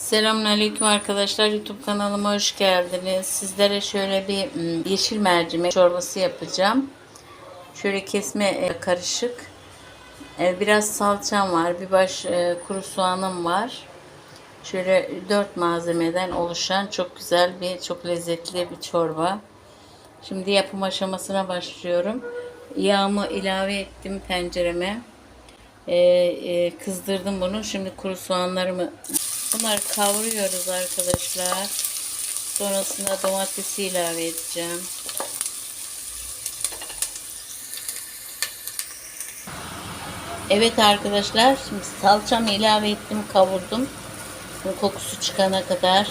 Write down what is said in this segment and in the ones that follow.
Selamünaleyküm arkadaşlar. YouTube kanalıma hoş geldiniz. Sizlere şöyle bir mm, yeşil mercimek çorbası yapacağım. Şöyle kesme e, karışık. E, Biraz salçam var. Bir baş e, kuru soğanım var. Şöyle dört malzemeden oluşan çok güzel bir, çok lezzetli bir çorba. Şimdi yapım aşamasına başlıyorum. Yağımı ilave ettim tencereme. Kızdırdım bunu. Şimdi kuru soğanlarımı bunları kavuruyoruz arkadaşlar. Sonrasında domatesi ilave edeceğim. Evet arkadaşlar şimdi salçamı ilave ettim kavurdum. Bu kokusu çıkana kadar.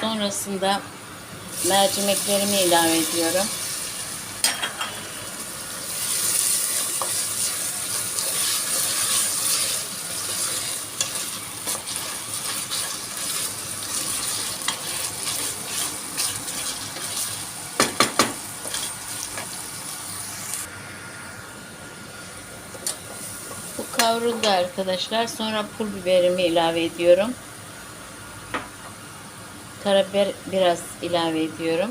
Sonrasında mercimeklerimi ilave ediyorum. Kavruldu arkadaşlar. Sonra pul biberimi ilave ediyorum. Karabiber biraz ilave ediyorum.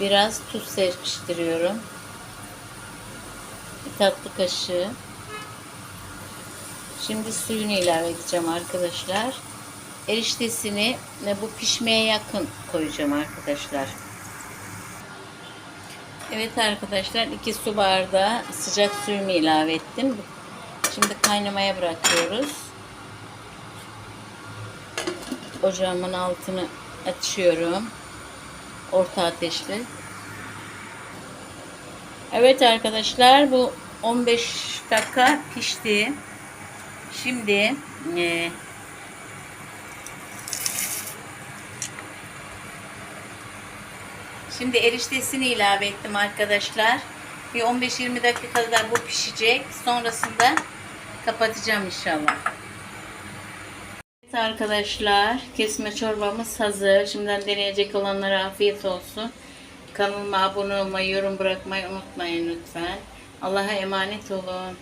Biraz tuz serpiştiriyorum. Bir tatlı kaşığı. Şimdi suyunu ilave edeceğim arkadaşlar. Eriştesini bu pişmeye yakın koyacağım arkadaşlar. Evet arkadaşlar 2 su bardağı sıcak suyumu ilave ettim. Şimdi kaynamaya bırakıyoruz. Ocağımın altını açıyorum. Orta ateşli. Evet arkadaşlar bu 15 dakika pişti. Şimdi e, Şimdi eriştesini ilave ettim arkadaşlar. Bir 15-20 dakika kadar bu pişecek. Sonrasında kapatacağım inşallah. Evet arkadaşlar kesme çorbamız hazır. Şimdiden deneyecek olanlara afiyet olsun. Kanalıma abone olmayı, yorum bırakmayı unutmayın lütfen. Allah'a emanet olun.